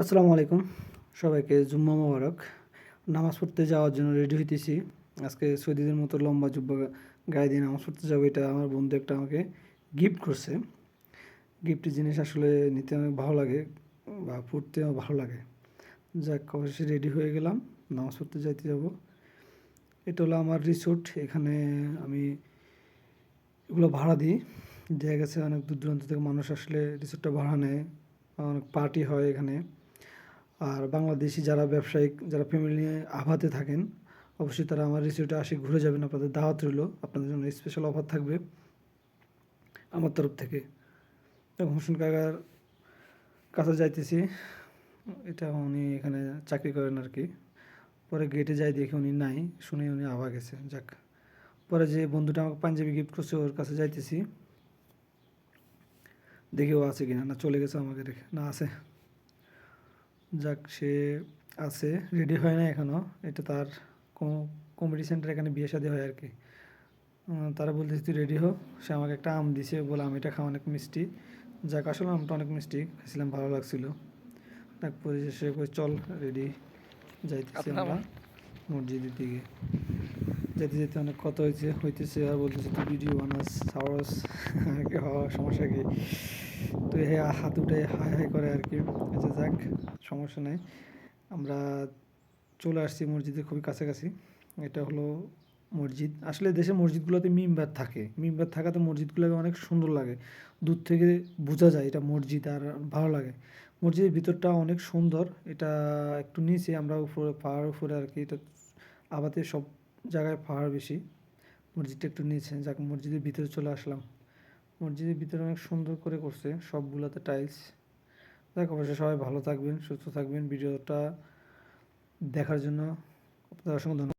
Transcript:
আসসালামু আলাইকুম। সবাইকে জুম্মা মোবারক। নামাজ পড়তে যাওয়ার জন্য রেডি হইতেছি। আজকে সৌদিদের মতো লম্বা জুব্বা গায়ে দিয়ে নামাজ পড়তে যাব, এটা আমার বন্ধু একটা আমাকে গিফট করছে। গিফটের জিনিস আসলে নিতে অনেক ভালো লাগে বা পড়তেও ভালো লাগে। যাক অবশ্যই রেডি হয়ে গেলাম, নামাজ পড়তে যাইতে যাব। এটা হলো আমার রিসোর্ট এখানে আমি এগুলো ভাড়া দিই। দেখা গেছে অনেক দূর দূরান্ত থেকে মানুষ আসলে রিসোর্টটা ভাড়া নেয়, অনেক পার্টি হয় এখানে। আর বাংলাদেশি যারা ব্যবসায়িক, যারা ফ্যামিলি নিয়ে আভাতে থাকেন, অবশ্যই তারা আমার রিসোর্টে আসে, ঘুরে যাবেন, আপনাদের দাওয়াত রইল, আপনাদের জন্য স্পেশাল অফার থাকবে আমার তরফ থেকে। এবং হোসেন কাকার কাছে যাইতেছি। এটা উনি এখানে চাকরি করেন আর কি। পরে গেটে যাই দেখে উনি নাই, শুনে উনি আভা গেছে। যাক, পরে যে বন্ধুটা আমাকে পাঞ্জাবি গিফট করছে, ওর কাছে যাইতেছি। দেখি ও আছে কিনা, না চলে গেছে আমাকে রেখে না আছে। যাক সে আছে রেডি হয় না এখনও এটা তার কমেডি সেন্টার এখানে বিয়ে শাদী হয় আর কি। তারা বলতেছে তুই রেডি হো। সে আমাকে একটা আম দিছে বলে আম এটা খাওয়া অনেক মিষ্টি। যাক আসলে আমটা অনেক মিষ্টি খাইছিলাম ভালো লাগছিল। যাক সে কই চল রেডি যাইতেছি আমরা মসজিদের দিকে। যেতে যেতে অনেক কথা হয়েছে হইতেছে আর বলতেছে তুই ভিডিও বানাস সাহস? কি হওয়া সমস্যা কি? হ্যাঁ হাত উঠে হাই হাই করে আর কি। আচ্ছা যাক, সমস্যা নেই। আমরা চলে আসছি মসজিদের খুবই কাছাকাছি। এটা হলো মসজিদ। আসলে দেশের মসজিদগুলোতে মিম্বার থাকে। মিম্বার থাকাতে মসজিদগুলোকে অনেক সুন্দর লাগে। দূর থেকে বোঝা যায় এটা মসজিদ আর ভালো লাগে। মসজিদের ভিতরটা অনেক সুন্দর। এটা একটু নিচে, আমরা উপরে পাহাড় উপরে আর কি। এটা আবাতে সব জায়গায় পাহাড় বেশি। মসজিদটা একটু নিচে। যাক, মসজিদের ভিতরে চলে আসলাম। মসজিদের ভিতরে অনেক সুন্দর করে করছে, সবগুলোতে টাইলস দেখ অবশ্যই সবাই ভালো থাকবেন, সুস্থ থাকবেন। ভিডিওটা দেখার জন্য আপনাদের অসংখ্য ধন্যবাদ।